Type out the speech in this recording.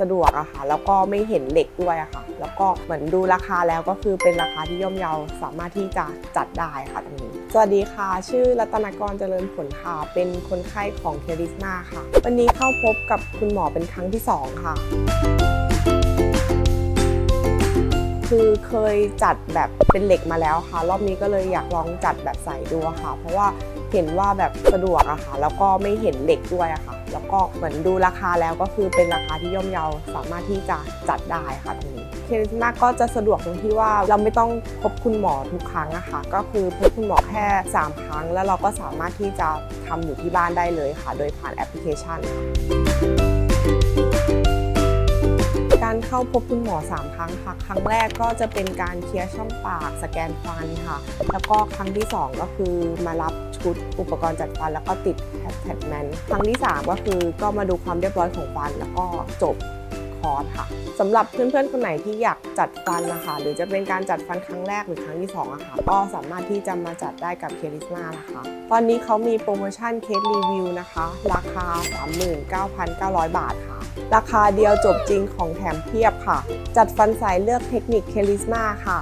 สะดวกอะค่ะ แล้วก็ไม่เห็นเหล็กด้วยอะค่ะ แล้วก็เหมือนดูราคาแล้วก็คือเป็นราคาที่ย่อมเยาสามารถที่จะจัดได้ค่ะตรงนี้ สวัสดีค่ะ ชื่อรัตนกรเจริญผลค่ะ เป็นคนไข้ของเคริสมาค่ะ วันนี้เข้าพบกับคุณหมอเป็นครั้งที่สองค่ะคือเคยจัดแบบเป็นเหล็กมาแล้วค่ะ รอบนี้ก็เลยอยากลองจัดแบบใสดูค่ะ เพราะว่าเห็นว่าแบบสะดวกอะค่ะ แล้วก็ไม่เห็นเหล็กด้วยอะค่ะ แล้วก็เหมือนดูราคาแล้วก็คือเป็นราคาที่ย่อมเยาสามารถที่จะจัดได้ค่ะตรงนี้เคสมาก็จะสะดวกตรงที่ว่าเราไม่ต้องพบคุณหมอทุกครั้งนะคะก็คือพบคุณหมอแค่ 3 ครั้ง แล้วเราก็สามารถที่จะทำอยู่ที่บ้านได้เลยค่ะ โดยผ่านแอปพลิเคชันค่ะ เข้าพบคุณหมอ 3 ครั้งค่ะ ครั้งแรกก็จะเป็นการเคลียร์ช่องปากสแกนฟันค่ะ แล้วก็ครั้งที่ 2 ก็คือมารับชุดอุปกรณ์จัดฟัน แล้วก็ติดแฮชแท็กแมนครั้งที่ 3 ก็คือก็มาดูความเรียบร้อยของฟัน แล้วก็จบคอร์สค่ะสำหรับเพื่อนๆคนไหนที่อยากจัดฟันนะคะ หรือจะเป็นการจัดฟันครั้งแรกหรือครั้งที่2อะค่ะก็สามารถที่จะมาจัดได้กับเคลิสมานะคะ ตอนนี้เขามีโปรโมชั่นเคสรีวิวนะคะ ราคา 39,900 บาทค่ะ ราคาเดียวจบจริงของแถมเพียบค่ะ จัดฟันสายเลือกเทคนิคเคลิสมาค่ะ